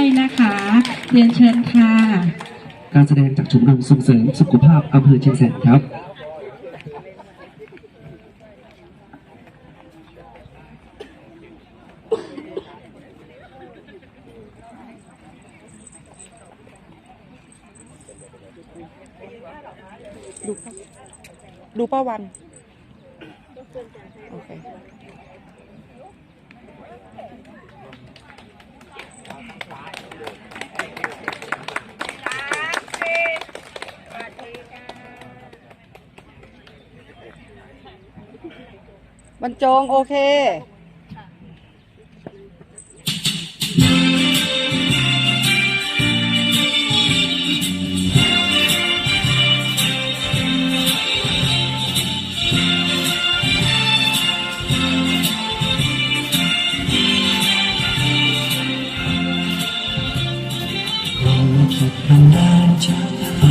ด้วนะคะ เรียนเชิญค่ะ การแสดงจากชมรมส่งเสริมสุขภาพอำเภอเชียงแสนครับดูดูป้าวัน โอเค บรรจงโอเคคิดดาลใ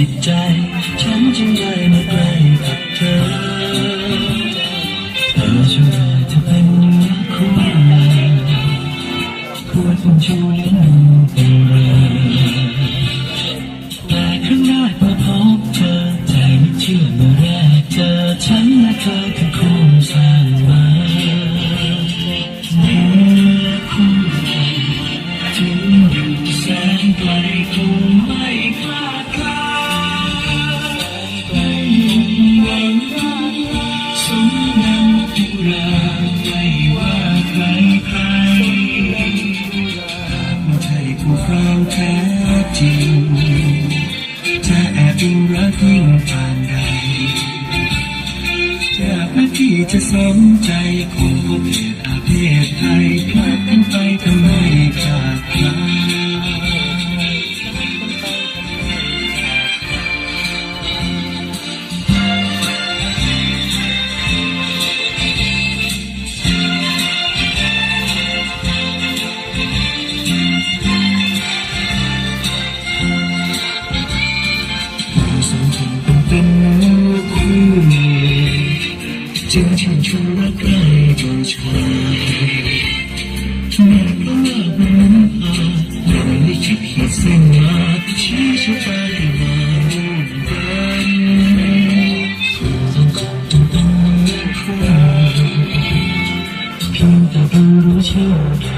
จิตใจ ฉันจึงได้มาใกล้กับเธอเธอช่วยเธอเป็นอย่างนี้คุณปวดหัวชูเลี้ย จะสนใจคงเปลี่อาเพศไทยกลับกันไปทำไมจากใคร จึงชื่นชูว่าใกล้จนชาแม้ว่าวันนั้นอาจยังไม่คิดคิดเส้นมาชี้ชะตาให้มาดูกันเท้องต้องต่เพิ่งรู้เช่น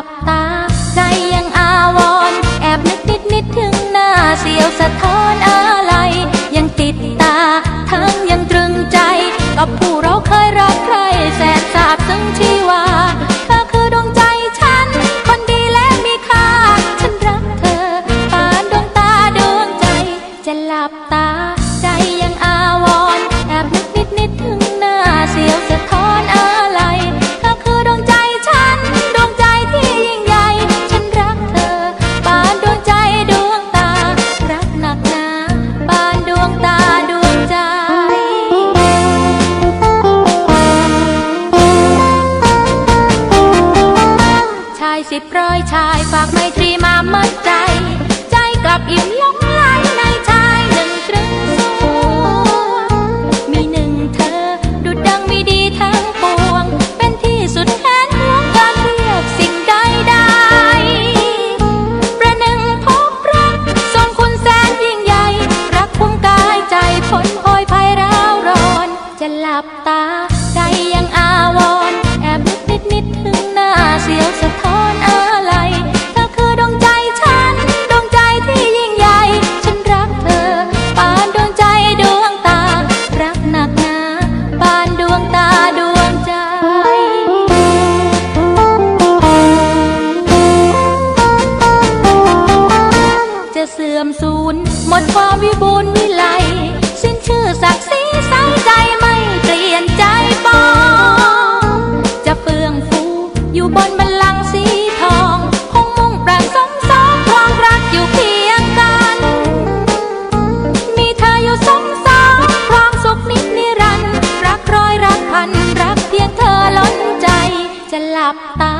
ลับตา สิบร้อยชาย ฝากไมตรีมามัดใจ ใจกลับอิ่มล้ 爸